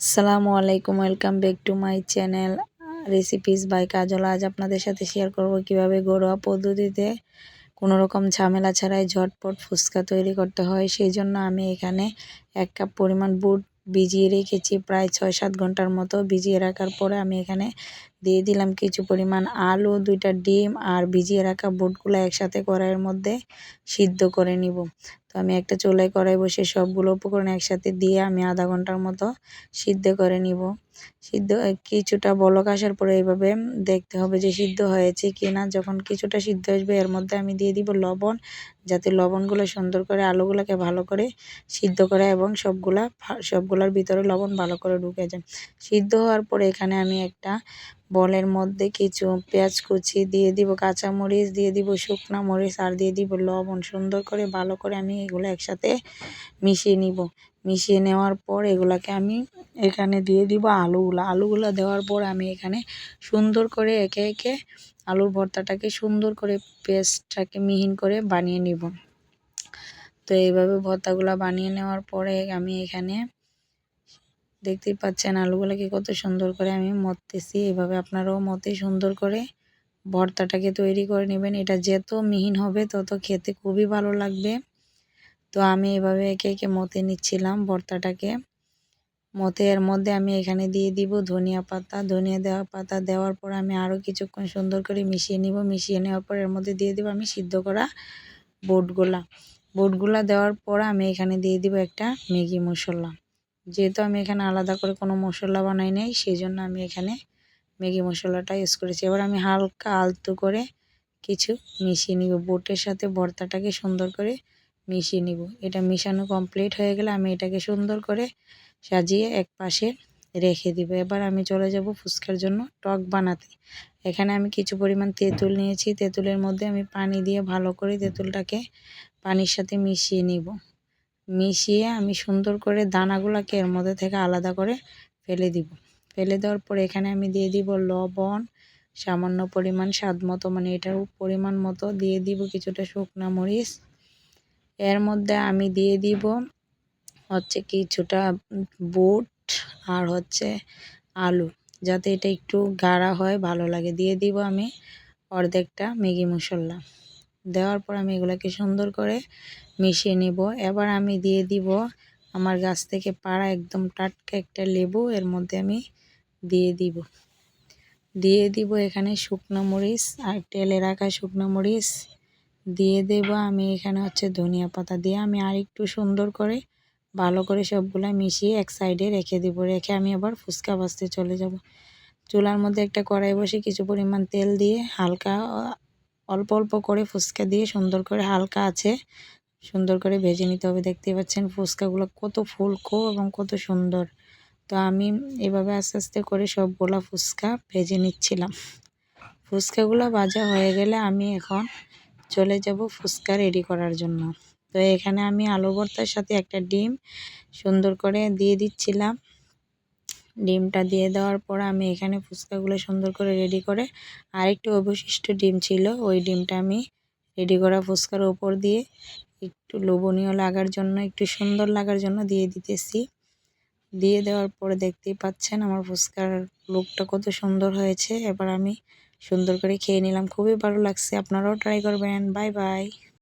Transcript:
আসসালামু আলাইকুম welcome back to my channel recipes by Kajal আজ আপনাদের সাথে শেয়ার করব কীভাবে ঘরোয়া পদ্ধতিতে কোনো রকম ঝামেলা ছাড়াই ঝটপট ফুচকা তৈরি করতে হয়। সেই জন্য আমি এখানে এক কাপ পরিমাণ বুট ভিজিয়ে রেখেছি, প্রায় ছয় সাত ঘণ্টার মতো ভিজিয়ে রাখার পরে আমি এখানে দিয়ে দিলাম কিছু পরিমাণ আলু, দুইটা ডিম আর ভিজিয়ে রাখা বুটগুলো একসাথে কড়াইয়ের মধ্যে সিদ্ধ করে নিব। তো আমি একটা চুলায় কড়াই বসে সবগুলো উপকরণ একসাথে দিয়ে আমি আধা ঘণ্টার মতো সিদ্ধ করে নিব। সিদ্ধ, কিছুটা বলক আসার পরে এইভাবে দেখতে হবে যে সিদ্ধ হয়েছে কি না যখন কিছুটা সিদ্ধ আসবে, এর মধ্যে আমি দিয়ে দিব লবণ, যাতে লবণগুলো সুন্দর করে আলুগুলোকে ভালো করে সিদ্ধ করে এবং সবগুলা সবগুলোর ভিতরে লবণ ভালো করে ঢুকে যায়। সিদ্ধ হওয়ার পরে এখানে আমি একটা বলের মধ্যে কিছু পেঁয়াজ কুচি দিয়ে দিব, কাঁচামরিচ দিয়ে দিব, শুকনা মরিচ আর দিয়ে দিব লবণ। সুন্দর করে ভালো করে আমি এগুলো একসাথে মিশিয়ে নিব। মিশিয়ে নেওয়ার পর এগুলাকে আমি এখানে দিয়ে দিব আলুগুলো। আলুগুলো দেওয়ার পর আমি এখানে সুন্দর করে একে একে আলুর ভর্তাটাকে সুন্দর করে পেস্টটাকে মিহিন করে বানিয়ে নিব। তো এইভাবে ভর্তাগুলো বানিয়ে নেওয়ার পরে আমি এখানে দেখতেই পাচ্ছেন আলুগুলোকে কত সুন্দর করে আমি মতেছি এভাবে আপনারাও মতে সুন্দর করে ভর্তাটাকে তৈরি করে নেবেন। এটা যত মিহিন হবে তত খেতে খুবই ভালো লাগবে। তো আমি এভাবে একে একে মতে নিচ্ছিলাম ভর্তাটাকে। মতে এর মধ্যে আমি এখানে দিয়ে দিব ধনিয়া পাতা। ধনিয়া দেওয়া পাতা দেওয়ার পর আমি আরও কিছুক্ষণ সুন্দর করে মিশিয়ে নিব। মিশিয়ে নেওয়ার পর এর মধ্যে দিয়ে দিব আমি সিদ্ধ করা বোটগুলা। বোটগুলা দেওয়ার পর আমি এখানে দিয়ে দিব একটা ম্যাগি মশলা। যেহেতু আমি এখানে আলাদা করে কোনো মশলা বানাই নাই সেই জন্য আমি এখানে ম্যাগি মশলাটা ইউজ করেছি। এবার আমি হালকা আলতো করে কিছু মিশিয়ে নিব। বোটের সাথে ভর্তাটাকে সুন্দর করে মিশিয়ে নিব। এটা মিশানো কমপ্লিট হয়ে গেলে আমি এটাকে সুন্দর করে সাজিয়ে এক পাশে রেখে দিব। এবার আমি চলে যাব ফুচকার জন্য টক বানাতে। এখানে আমি কিছু পরিমাণ তেঁতুল নিয়েছি। তেঁতুলের মধ্যে আমি পানি দিয়ে ভালো করে তেঁতুলটাকে পানির সাথে মিশিয়ে নিব। মিশিয়ে আমি সুন্দর করে দানাগুলোকে এর মধ্যে থেকে আলাদা করে ফেলে দিব। ফেলে দেওয়ার পর এখানে আমি দিয়ে দিব লবণ, সামান্য পরিমাণ স্বাদ মতো মানে এটার পরিমাণ মতো দিয়ে দিব কিছুটা শুকনা মরিচ। এর মধ্যে আমি দিয়ে দিব হচ্ছে কিছুটা বুট আর হচ্ছে আলু, যাতে এটা একটু গাঢ়া হয়, ভালো লাগে। দিয়ে দিব আমি অর্ধেকটা ম্যাগি মশলা। দেওয়ার পর আমি এগুলোকে সুন্দর করে মিশিয়ে নিব। এবার আমি দিয়ে দিব আমার গাছ থেকে পাড়া একদম টাটকা একটা লেবু, এর মধ্যে আমি দিয়ে দিব। দিয়ে দিব এখানে শুকনো মরিচ আর তেলে রাখা শুকনো মরিচ। দিয়ে দেব আমি এখানে হচ্ছে ধনিয়া পাতা দিয়ে আমি আর একটু সুন্দর করে ভালো করে সবগুলা মিশিয়ে এক সাইডে রেখে দিব। রেখে আমি আবার ফুচকা ভাজতে চলে যাব। চুলার মধ্যে একটা কড়াই বসে কিছু পরিমাণ তেল দিয়ে হালকা অল্প অল্প করে ফুচকা দিয়ে সুন্দর করে হালকা আছে। সুন্দর করে ভেজে নিতে হবে। দেখতে পাচ্ছেন ফুচকাগুলো কত ফুলকো এবং কত সুন্দর। তো আমি এভাবে আস্তে আস্তে করে সবগুলা ফুচকা ভেজে নিচ্ছিলাম। ফুচকাগুলো ভাজা হয়ে গেলে আমি এখন চলে যাব ফুচকা রেডি করার জন্য। তো এখানে আমি আলু ভর্তার সাথে একটা ডিম সুন্দর করে দিয়ে দিচ্ছিলাম। ডিমটা দিয়ে দেওয়ার পর আমি এখানে ফুচকাগুলো সুন্দর করে রেডি করে আরেকটু অবশিষ্ট ডিম ছিল, ওই ডিমটা আমি রেডি করা ফুচকার ওপর দিয়ে একটু লোভনীয় লাগার জন্য, একটু সুন্দর লাগার জন্য দিয়ে দিতেছি। দিয়ে দেওয়ার পরে দেখতেই পাচ্ছেন আমার ফুচকার লুকটা কত সুন্দর হয়েছে। এবার আমি সুন্দর করে খেয়ে নিলাম, খুবই ভালো লাগছে। আপনারাও ট্রাই করবেন। Bye bye